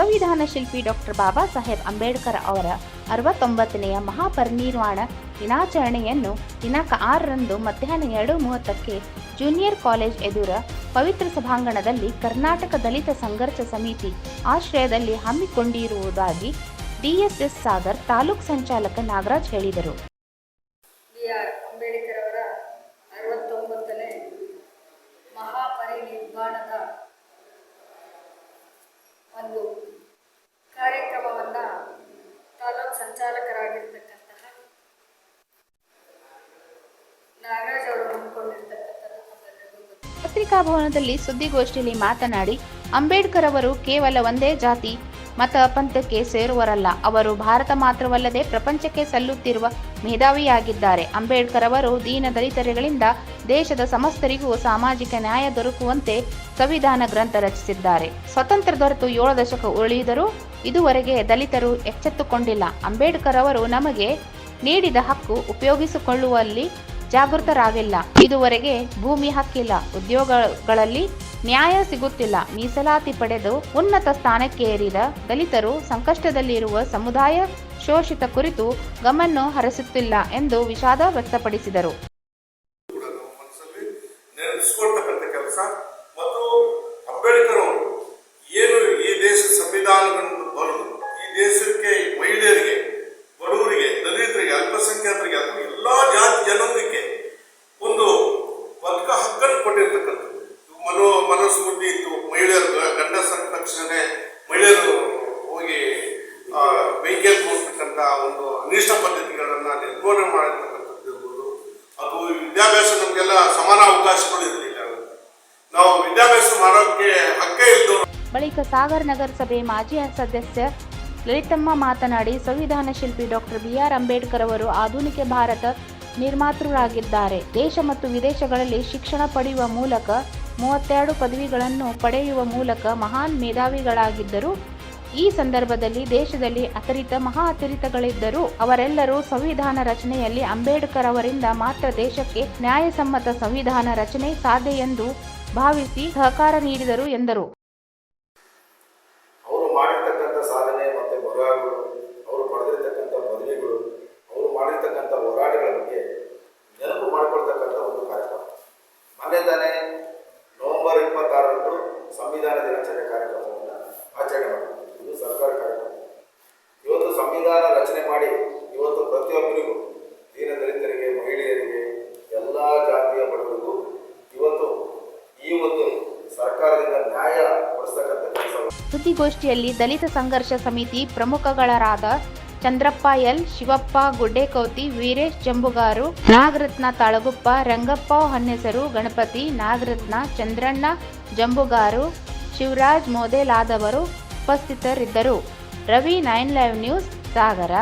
ಸಂವಿಧಾನ ಶಿಲ್ಪಿ ಡಾಕ್ಟರ್ ಬಾಬಾ ಸಾಹೇಬ್ ಅಂಬೇಡ್ಕರ್ ಅವರ ಅರವತ್ತೊಂಬತ್ತನೆಯ ಮಹಾಪರಿನಿರ್ವಾಣ ದಿನಾಚರಣೆಯನ್ನು ದಿನಾಂಕ ಆರರಂದು ಮಧ್ಯಾಹ್ನ ಎರಡು ಮೂವತ್ತಕ್ಕೆ ಜೂನಿಯರ್ ಕಾಲೇಜ್ ಎದುರ ಪವಿತ್ರ ಸಭಾಂಗಣದಲ್ಲಿ ಕರ್ನಾಟಕ ದಲಿತ ಸಂಘರ್ಷ ಸಮಿತಿ ಆಶ್ರಯದಲ್ಲಿ ಹಮ್ಮಿಕೊಂಡಿರುವುದಾಗಿ ಡಿಎಸ್ಎಸ್ ಸಾಗರ್ ತಾಲೂಕು ಸಂಚಾಲಕ ನಾಗರಾಜ್ ಹೇಳಿದರು ಬಿ ಆರ್ ಅಂಬೇಡ್ಕರ್ ಅವರ ಅರವತ್ತೊಂಬತ್ತನೇ ಮಹಾಪರಿನಿರ್ವಾಣದ ಒಂದು ಕಾರ್ಯಕ್ರಮವನ್ನು ತಾಲೂಕು ಸಂಚಾಲಕರಾಗಿರ್ತಕ್ಕಂತಹ ನಾಗರಾಜ್ ಅವರು. ಪತ್ರಿಕಾಭವನದಲ್ಲಿ ಸುದ್ದಿಗೋಷ್ಠಿಯಲ್ಲಿ ಮಾತನಾಡಿ ಅಂಬೇಡ್ಕರ್ ಅವರು ಕೇವಲ ಒಂದೇ ಜಾತಿ ಮತ ಪಂಥಕ್ಕೆ ಸೇರುವರಲ್ಲ. ಅವರು ಭಾರತ ಮಾತ್ರವಲ್ಲದೆ ಪ್ರಪಂಚಕ್ಕೆ ಸಲ್ಲುತ್ತಿರುವ ಮೇಧಾವಿಯಾಗಿದ್ದಾರೆ. ಅಂಬೇಡ್ಕರ್ ಅವರು ದೀನ ದಲಿತರುಗಳಿಂದ ದೇಶದ ಸಮಸ್ತರಿಗೂ ಸಾಮಾಜಿಕ ನ್ಯಾಯ ದೊರಕುವಂತೆ ಸಂವಿಧಾನ ಗ್ರಂಥ ರಚಿಸಿದ್ದಾರೆ. ಸ್ವತಂತ್ರ ದೊರೆತು ಏಳು ದಶಕ ಉಳಿದರೂ ಇದುವರೆಗೆ ದಲಿತರು ಎಚ್ಚೆತ್ತುಕೊಂಡಿಲ್ಲ. ಅಂಬೇಡ್ಕರ್ ಅವರು ನಮಗೆ ನೀಡಿದ ಹಕ್ಕು ಉಪಯೋಗಿಸಿಕೊಳ್ಳುವಲ್ಲಿ ಜಾಗೃತರಾಗಿಲ್ಲ. ಇದುವರೆಗೆ ಭೂಮಿ ಹಕ್ಕಿಲ್ಲ. ಉದ್ಯೋಗಗಳಲ್ಲಿ ನ್ಯಾಯ ಸಿಗುತ್ತಿಲ್ಲ. ಮೀಸಲಾತಿ ಪಡೆದು ಉನ್ನತ ಸ್ಥಾನಕ್ಕೆ ಏರಿದ ದಲಿತರು ಸಂಕಷ್ಟದಲ್ಲಿರುವ ಸಮುದಾಯ ಶೋಷಿತ ಕುರಿತು ಗಮನ ಹರಿಸುತ್ತಿಲ್ಲ ಎಂದು ವಿಷಾದ ವ್ಯಕ್ತಪಡಿಸಿದರು ಕೂಡ ನಮ್ಮ ಮನಸ್ಸಲ್ಲಿ ನೆನೆಸ್ಕೊಳ್ತಕ್ಕಂಥ ಕೆಲಸ ಮತ್ತು ಅಂಬೇಡ್ಕರ್ ಅವರು ಏನು ಈ ದೇಶ ಸಂವಿಧಾನಗಳನ್ನು ಬರೆದು ಈ ದೇಶಕ್ಕೆ ಮಹಿಳೆಯರಿಗೆ ಬಡವರಿಗೆ ದಲಿತರಿಗೆ ಅಲ್ಪಸಂಖ್ಯಾತರಿಗೆ ಅಥವಾ ಎಲ್ಲಾ ಜಾತಿ ಜನರಿಗೆ ಒಂದು ಬದುಕ ಹಕ್ಕನ್ನು ಕೊಟ್ಟಿರ್ತಕ್ಕಂಥದ್ದು ಮನೋ ಮನಸ್ಫೂರ್ತಿ ಇತ್ತು. ಮಹಿಳೆಯರು ಗಂಡ ಗಂಡಸರ ತಕ್ಷಣ ಮಹಿಳೆಯರು ಹೋಗಿ ಬೆಂಕಿ ಕೂರಿಸ್ತಕ್ಕಂಥ ಒಂದು ಅನಿಷ್ಟ ಪದ್ಧತಿಗಳನ್ನು ನಿರ್ಮೂಲನೆ ಮಾಡಿರ್ತಕ್ಕಂಥದ್ದು ಇರ್ಬೋದು ಅದು ವಿದ್ಯಾಭ್ಯಾಸ ನಮಗೆಲ್ಲ ಸಮಾನ ಅವಕಾಶಗಳು ಇರಲಿಲ್ಲ ನಾವು ವಿದ್ಯಾಭ್ಯಾಸ ಮಾಡೋಕ್ಕೆ ಹಕ್ಕೇ ಇತ್ತು ಬಳಿಕ ಸಾಗರ್ ನಗರಸಭೆ ಮಾಜಿ ಸದಸ್ಯ ಲಲಿತಮ್ಮ ಮಾತನಾಡಿ, ಸಂವಿಧಾನ ಶಿಲ್ಪಿ ಡಾಕ್ಟರ್ ಬಿ ಆರ್ ಅಂಬೇಡ್ಕರ್ ಅವರು ಆಧುನಿಕ ಭಾರತ ನಿರ್ಮಾತೃರಾಗಿದ್ದಾರೆ. ದೇಶ ಮತ್ತು ವಿದೇಶಗಳಲ್ಲಿ ಶಿಕ್ಷಣ ಪಡೆಯುವ ಮೂಲಕ ಮೂವತ್ತೆರಡು ಪದವಿಗಳನ್ನು ಪಡೆಯುವ ಮೂಲಕ ಮಹಾನ್ ಮೇಧಾವಿಗಳಾಗಿದ್ದರು. ಈ ಸಂದರ್ಭದಲ್ಲಿ ದೇಶದಲ್ಲಿ ಅತರಿತ ಮಹಾ ಅತಿರಿತಗಳಿದ್ದರೂ ಅವರೆಲ್ಲರೂ ಸಂವಿಧಾನ ರಚನೆಯಲ್ಲಿ ಅಂಬೇಡ್ಕರ್ ಅವರಿಂದ ಮಾತ್ರ ದೇಶಕ್ಕೆ ನ್ಯಾಯಸಮ್ಮತ ಸಂವಿಧಾನ ರಚನೆ ಸಾಧ್ಯ ಎಂದು ಭಾವಿಸಿ ಸಹಕಾರ ನೀಡಿದರು ಎಂದರು. ಮಾಡಿರ್ತಕ್ಕಂಥ ಹೋರಾಟಗಳ ಬಗ್ಗೆ ನೆನಪು ಒಂದು ಕಾರ್ಯಕ್ರಮ. ನವೆಂಬರ್ ಇಪ್ಪತ್ತಾರರಂದು ಸಂವಿಧಾನ ದಿನಾಚರಣೆ ಕಾರ್ಯಕ್ರಮವನ್ನು ಆಚರಣೆ ಮಾಡಬೇಕು ಇದು ಸರ್ಕಾರ ಕಾರ್ಯಕ್ರಮ. ಇವತ್ತು ಸಂವಿಧಾನ ರಚನೆ ಮಾಡಿ ಇವತ್ತು ಪ್ರತಿಯೊಬ್ಬರಿಗೂ ದೀನ ದಲಿತರಿಗೆ, ಮಹಿಳೆಯರಿಗೆ, ಎಲ್ಲ ಜಾತಿಯ ಬಡವರಿಗೂ ಇವತ್ತು ಈ ಒಂದು ಸರ್ಕಾರದಿಂದ ನ್ಯಾಯ ಕೊಡಿಸ್ತಕ್ಕಂಥ ಸುದ್ದಿಗೋಷ್ಠಿಯಲ್ಲಿ ದಲಿತ ಸಂಘರ್ಷ ಸಮಿತಿ ಪ್ರಮುಖಗಳಾದ ಚಂದ್ರಪ್ಪ ಎಲ್, ಶಿವಪ್ಪ ಗುಡ್ಡೇಕೌತಿ, ವೀರೇಶ್ ಜಂಬುಗಾರು, ನಾಗರತ್ನ ತಾಳಗುಪ್ಪ, ರಂಗಪ್ಪ ಹೊನ್ನೆಸರು, ಗಣಪತಿ, ನಾಗರತ್ನ ಚಂದ್ರಣ್ಣ ಜಂಬುಗಾರು, ಶಿವರಾಜ್ ಮೋದೇಲಾದವರು ಉಪಸ್ಥಿತರಿದ್ದರು. Ravi nine live news, Sagara.